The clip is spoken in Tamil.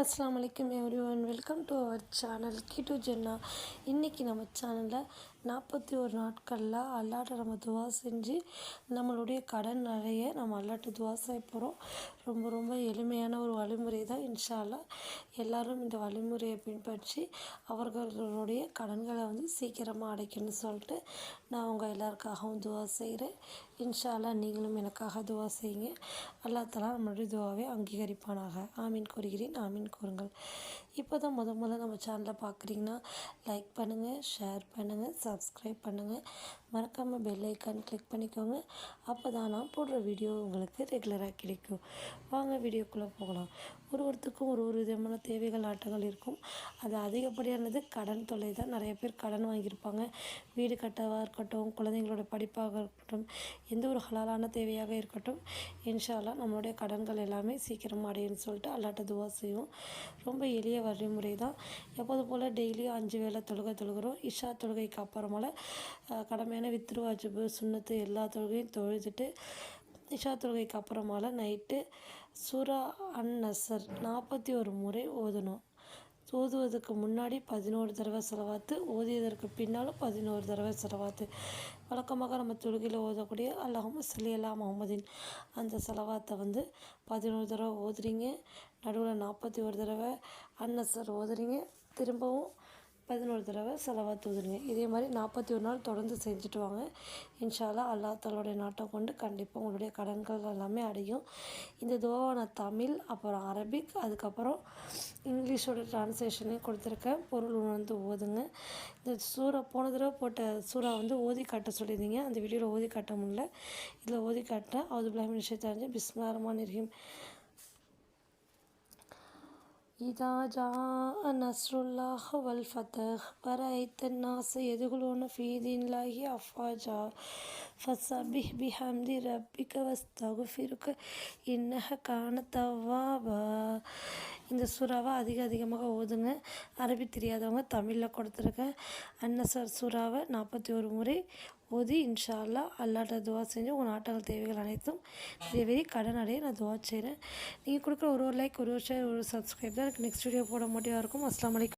அஸ்லாம் வலைக்கம் everyone welcome to our channel கிட்டு ஜென்னா. இன்றைக்கி நம்ம சேனலில் நாற்பத்தி ஒரு நாட்களில் அல்லாட்ட நம்ம துவா செஞ்சு நம்மளுடைய கடன் நிறைய நம்ம அல்லாட்ட துவா செய்ய போகிறோம் ரொம்ப ரொம்ப எளிமையான ஒரு வழிமுறை தான். இன்ஷால்லா எல்லோரும் எல்லாரும் இந்த வழிமுறையை பின்பற்றி அவர்களுடைய கடன்களை வந்து சீக்கிரமாக அடைக்கணும்னு சொல்லிட்டு நான் உங்கள் எல்லாருக்காகவும் துவா செய்கிறேன் இன்ஷால்லா நீங்களும் எனக்காக துவா செய்யுங்க. அல்லாஹ் தலா நம்மளுடைய துவாவை அங்கீகரிப்பானாக. ஆமீன் கூறுகிறேன். ஆமீன் கூறுங்கள். இப்போ தான் முத முதல்ல நம்ம சேனலை பார்க்குறீங்கன்னா லைக் பண்ணுங்கள் ஷேர் பண்ணுங்கள் சப்ஸ்கிரைப் பண்ணுங்கள் மறக்காமல் பெல் ஐக்கான் கிளிக் பண்ணிக்கோங்க. அப்போ தான் நான் போடுற வீடியோ உங்களுக்கு ரெகுலராக கிடைக்கும். வாங்க வீடியோக்குள்ளே போகலாம். ஒரு ஒருத்தருக்கும் ஒரு ஒரு விதமான தேவைகள் ஆட்டங்கள் இருக்கும். அது அதிகப்படியானது கடன் தொல்லை தான். நிறைய பேர் கடன் வாங்கியிருப்பாங்க. வீடு கட்டவாக இருக்கட்டும் குழந்தைங்களோட படிப்பாக இருக்கட்டும் எந்த ஒரு ஹலாலான தேவையாக இருக்கட்டும் இன்ஷால்லா நம்மளுடைய கடன்கள் எல்லாமே சீக்கிரமாக அடையும்னு சொல்லிட்டு அல்லாட்ட துவா செய்வோம். ரொம்ப எளிய வழிமுறை தான். எப்போது போல் டெய்லியும் அஞ்சு வேளை தொழுகை தொழுகிறோம். இஷா தொழுகைக்கு அப்புறமால கடமை கடமையான வித்ரு வாஜிபு சுண்ணத்து எல்லா தொழுகையும் தொழுதுட்டு இஷா தொழுகைக்கு அப்புறமால நைட்டு சூரா அன் நசர் நாற்பத்தி ஒரு முறை ஓதணும். ஓதுவதற்கு முன்னாடி பதினோரு தடவை செலவாத்து ஓதியதற்கு பின்னாலும் பதினோரு தடவை செலவாத்து. வழக்கமாக நம்ம தொழுகையில் ஓதக்கூடிய அல்லாஹும் சிலியல்லா முகமதின் அந்த செலவாத்தை வந்து பதினோரு தடவை ஓதுறீங்க. நடுவில் நாற்பத்தி ஒரு தடவை அன்னசர் ஓதுறீங்க. திரும்பவும் பதினோரு தடவை செலவாக ஊதுறீங்க இதே மாதிரி நாற்பத்தி ஒரு நாள் தொடர்ந்து செஞ்சுட்டு வாங்க. இன்ஷால்லா அல்லா தலோடைய நாட்டம் கொண்டு கண்டிப்பாக உங்களுடைய கடன்கள் எல்லாமே அடையும். இந்த துவாவை நான் தமிழ் அப்புறம் அரபிக் அதுக்கப்புறம் இங்கிலீஷோட டிரான்ஸ்லேஷனையும் கொடுத்துருக்கேன். பொருள் உணர்ந்து ஓதுங்க. இந்த சூறா போன தடவை போட்ட சூறா வந்து ஓதி காட்ட சொல்லியிருந்தீங்க. அந்த வீடியோவில் ஓதி காட்ட முடியல. இதில் ஓதி காட்டேன் அவது பிளாமின் தெரிஞ்சு பிஸ்மில்லா இருக்கும் إذا جاء نصر الله والفتح ورأيت الناس يدخلون في دين الله أفواجا فسبح بحمد ربك واستغفرك إنه كان توابا இந்த சுறாவை அதிக அதிகமாக ஓதுங்க. அரபி தெரியாதவங்க தமிழில் கொடுத்துருக்கேன் அன்னசர் சுறாவை நாற்பத்தி ஒரு முறை ஓதி இன்ஷா அல்லா அல்லாட்ட துவா செஞ்சு உங்கள் நாட்டங்கள் தேவைகள் அனைத்தும் நிறைவேறி கடன் அடைய நான் துவா செய்கிறேன் நீங்கள் கொடுக்குற ஒரு ஒரு லைக் ஒரு ஒரு ஷேர் ஒரு சப்ஸ்கிரைப் தான் எனக்கு நெக்ஸ்ட் வீடியோ போட முடியாக இருக்கும். அஸ்லாம் வலைக்கம்